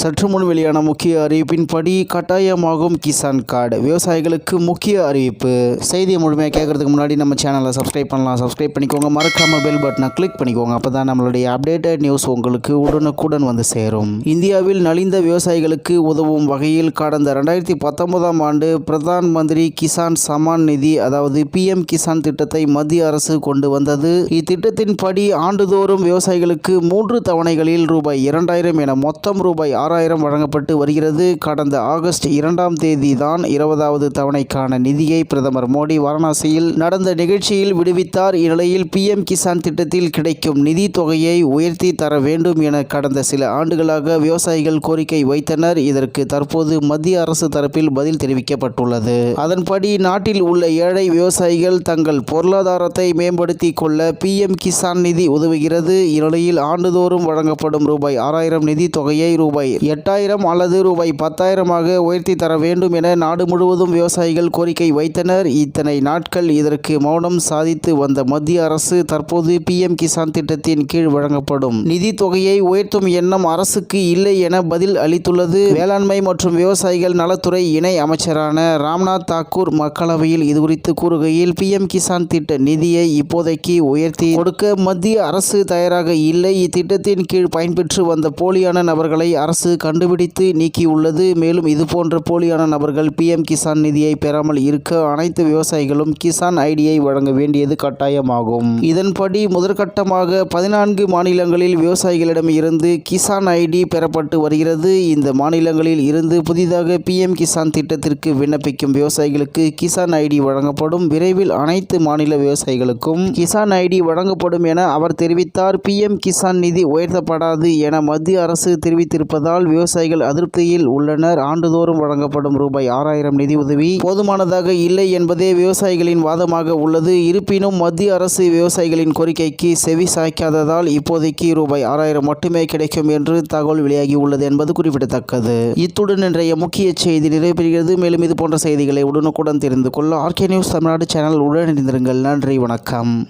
சற்று முன் வெளியான முக்கிய அறிவிப்பின்படி கட்டாயமாகும் கிசான் கார்டு. விவசாயிகளுக்கு முக்கிய அறிவிப்பு. செய்தியை முழுமையாக கேட்கறதுக்கு முன்னாடி நம்ம சேனலை சப்ஸ்கிரைப் பண்ணலாம். சப்ஸ்கிரைப் பண்ணிக்கோங்க. மறக்காம பெல் பட்டனை கிளிக் பண்ணிக்கோங்க. அப்போ தான் நம்மளுடைய அப்டேட்டட் நியூஸ் உங்களுக்கு உடனுக்குடன் வந்து சேரும். இந்தியாவில் நலிந்த விவசாயிகளுக்கு உதவும் வகையில் கடந்த ரெண்டாயிரத்தி பத்தொன்பதாம் ஆண்டு பிரதான் மந்திரி கிசான் சமான் நிதி அதாவது பிஎம் கிசான் திட்டத்தை மத்திய அரசு கொண்டு வந்தது. இத்திட்டத்தின்படி ஆண்டுதோறும் விவசாயிகளுக்கு மூன்று தவணைகளில் ரூபாய் இரண்டாயிரம் என மொத்தம் ரூபாய் ஆறாயிரம் வழங்கப்பட்டு வருகிறது. கடந்த ஆகஸ்ட் இரண்டாம் தேதி தான் இருபதாவது தவணைக்கான நிதியை பிரதமர் மோடி வாரணாசியில் நடந்த நிகழ்ச்சியில் விடுவித்தார். இந்நிலையில் பிஎம் கிசான் திட்டத்தில் கிடைக்கும் நிதி தொகையை உயர்த்தி தர வேண்டும் என கடந்த சில ஆண்டுகளாக விவசாயிகள் கோரிக்கை வைத்தனர். இதற்கு தற்போது மத்திய அரசு தரப்பில் பதில் தெரிவிக்கப்பட்டுள்ளது. அதன்படி நாட்டில் உள்ள ஏழை விவசாயிகள் தங்கள் பொருளாதாரத்தை மேம்படுத்திக் கொள்ள பிஎம் கிசான் நிதி உதவுகிறது. இந்நிலையில் ஆண்டுதோறும் வழங்கப்படும் ரூபாய் ஆறாயிரம் நிதி தொகையை ரூபாய் எட்டாயிரம் அல்லது ரூபாய் பத்தாயிரமாக உயர்த்தி தர வேண்டும் என நாடு முழுவதும் விவசாயிகள் கோரிக்கை வைத்தனர். இத்தனை நாட்கள் இதற்கு மௌனம் சாதித்து வந்த மத்திய அரசு தற்போது பிஎம் கிசான் திட்டத்தின் கீழ் வழங்கப்படும். நிதி தொகையை உயர்த்தும் எண்ணம் அரசுக்கு இல்லை என பதில் அளித்துள்ளது. வேளாண்மை மற்றும் விவசாயிகள் நலத்துறை இணை அமைச்சரான ராம்நாத் தாக்கூர் மக்களவையில் இதுகுறித்து கூறுகையில் பிஎம் கிசான் திட்ட நிதியை இப்போதைக்கு உயர்த்தி கொடுக்க மத்திய அரசு தயாராக இல்லை. இத்திட்டத்தின் கீழ் பயன்பெற்று வந்த போலியான நபர்களை அரசு கண்டுபிடித்து நீக்கியுள்ளது. மேலும் இதுபோன்ற போலியான நபர்கள் பிஎம் கிசான் நிதியை பெறாமல் இருக்க அனைத்து விவசாயிகளும் கிசான் ஐடியை வழங்க வேண்டியது கட்டாயமாகும். இதன்படி முதற்கட்டமாக பதினான்கு மாநிலங்களில் விவசாயிகளிடம் இருந்து கிசான் ஐடி பெறப்பட்டு வருகிறது. இந்த மாநிலங்களில் இருந்து புதிதாக பிஎம் கிசான் திட்டத்திற்கு விண்ணப்பிக்கும் விவசாயிகளுக்கு கிசான் ஐடி வழங்கப்படும். விரைவில் அனைத்து மாநில விவசாயிகளுக்கும் கிசான் ஐடி வழங்கப்படும் என அவர் தெரிவித்தார். பிஎம் கிசான் நிதி உயர்த்தப்படாது என மத்திய அரசு தெரிவித்திருப்பதால் விவசாயிகள் அதிருப்தியில் உள்ளனர். ஆண்டுதோறும் வழங்கப்படும் ரூபாய் ஆறாயிரம் நிதி உதவி போதுமானதாக இல்லை என்பதே விவசாயிகளின் வாதமாக உள்ளது. இருப்பினும் மத்திய அரசு விவசாயிகளின் கோரிக்கைக்கு செவி சாய்க்காததால் இப்போதைக்கு ரூபாய் ஆறாயிரம் மட்டுமே கிடைக்கும் என்று தகவல் வெளியாகி உள்ளது என்பது குறிப்பிடத்தக்கது. இத்துடன் இன்றைய முக்கிய செய்தி நிறைவேறுகிறது மேலும் இது போன்ற செய்திகளை உடனுக்குடன் தெரிந்து கொள்ள ஆர்கே நியூஸ் தமிழ்நாடு சேனல் உடனிருந்திருங்கள் நன்றி வணக்கம்.